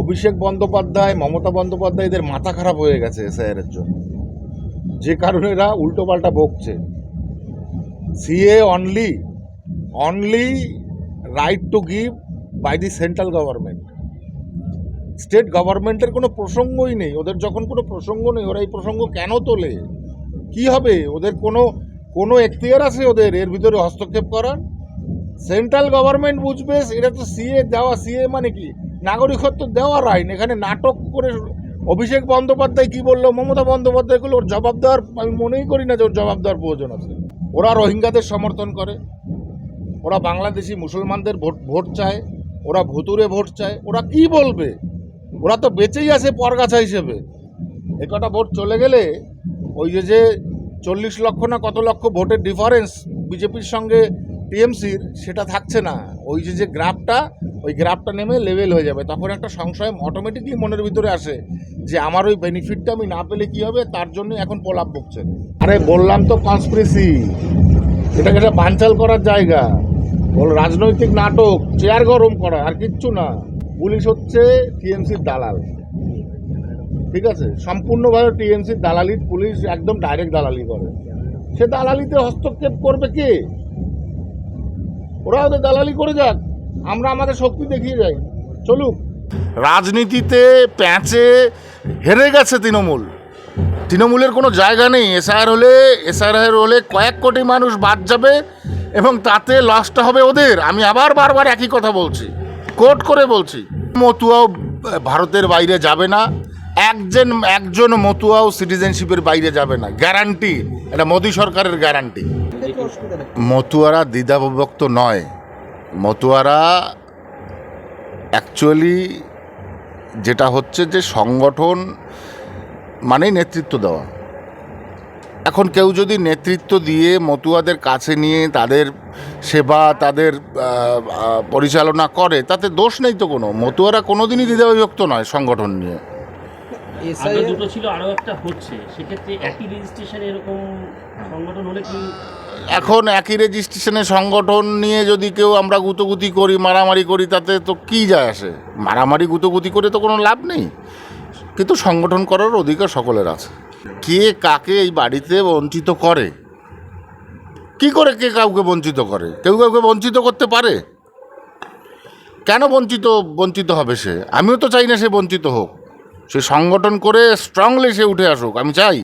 অভিষেক বন্দ্যোপাধ্যায়, মমতা বন্দ্যোপাধ্যায় এদের মাথা খারাপ হয়ে গেছে এসআইআর জন্য। যে কারণে এরা উল্টোপাল্টা বকছে। CA only only right to give by the central government state গভর্নমেন্টের কোনো প্রসঙ্গই নেই। ওদের যখন কোনো প্রসঙ্গ নেই, ওরা এই প্রসঙ্গ কেন তোলে? কি হবে? ওদের কোনো কোনো এখতিয়ার আছে ওদের এর ভিতরে হস্তক্ষেপ করার? সেন্ট্রাল গভর্নমেন্ট বুঝবে এটা তো সিএ দেওয়া সিএ মানে কি? নাগরিকত্ব দেওয়ার আইন, এখানে নাটক করে অভিষেক বন্দ্যোপাধ্যায় কি বলল, মমতা বন্দ্যোপাধ্যায় ওর জবাব দেওয়ার, আমি মনেই করি না যে ওর জবাব দেওয়ার প্রয়োজন আছে। ওরা রোহিঙ্গাদের সমর্থন করে, ওরা বাংলাদেশি মুসলমানদের ভোট ভোট চায়, ওরা ভুতুরে ভোট চায়, ওরা কি বলবে? ওরা তো বেঁচেই আছে পরগাছা হিসেবে। এ কটা ভোট চলে গেলে, ওই যে যে চল্লিশ লক্ষ না কত লক্ষ ভোটের ডিফারেন্স বিজেপির সঙ্গে টিএমসির সেটা থাকছে না। ওই যে যে গ্রাফটা, ওই গ্রাফটা নেমে লেভেল হয়ে যাবে। তখন একটা সংশয় অটোমেটিকলি মনের ভিতরে আসে যে আমার ওই বেনিফিটটা আমি না পেলে কি হবে? তার জন্য এখন প্রলাপ বকছে। আরে বললাম তো কনস্পিরেসি এটাকে একটা বানচাল করার জায়গা। বল রাজনৈতিক নাটক, চেয়ার গরম করা, আর কিচ্ছু না। পুলিশ হচ্ছে টিএমসির দালাল। ঠিক আছে? সম্পূর্ণভাবে টিএমসির দালালি পুলিশ একদম ডাইরেক্ট দালালি করে। সে দালালিতে হস্তক্ষেপ করবে কে? ওরা ওদের দালালি করে যাক। আমরা আমাদের শক্তি দেখিয়ে যাই। চলুক। রাজনীতিতে প্যাঁচে হেরে গেছে তৃণমূল। তৃণমূলের কোনো জায়গা নেই। এসআর হলে, এসআইআর হলে কয়েক কোটি মানুষ বাদ যাবে এবং তাতে লসটা হবে ওদের। আমি আবার বারবার একই কথা বলছি। কোট করে বলছি। মতুয়াও ভারতের বাইরে যাবে না। একজন একজন মতুয়াও সিটিজেনশিপের বাইরে যাবে না। গ্যারান্টি এটা মোদী সরকারের গ্যারান্টি মতুয়ারা দ্বিধাবিভক্ত নয়। মতুয়ারা অ্যাকচুয়ালি যেটা হচ্ছে যে সংগঠন মানেই নেতৃত্ব দেওয়া। এখন কেউ যদি নেতৃত্ব দিয়ে মতুয়াদের কাছে নিয়ে তাদের সেবা, তাদের পরিচালনা করে, তাতে দোষ নেই তো কোনো। মতুয়ারা কোনোদিনই দ্বিধাবিভক্ত নয় সংগঠন নিয়ে। আগে দুটো ছিল আরও একটা হচ্ছে। সেক্ষেত্রে একই রেজিস্ট্রেশন এরকম সংগঠন হলে কি এখন একই রেজিস্ট্রেশনের সংগঠন নিয়ে যদি কেউ আমরা গুতগুতি করি মারামারি করি তাতে তো কী যায় আসে? মারামারি গুতগুতি করে তো কোনো লাভ নেই। কিন্তু সংগঠন করার অধিকার সকলের আছে। কে কাকে এই বাড়িতে বঞ্চিত করে? কি করে কে কাউকে বঞ্চিত করে? কেউ কাউকে বঞ্চিত করতে পারে? কেন বঞ্চিত বঞ্চিত হবে সে? আমিও তো চাই না সে বঞ্চিত হোক। সে সংগঠন করে স্ট্রংলি সে উঠে আসুক আমি চাই।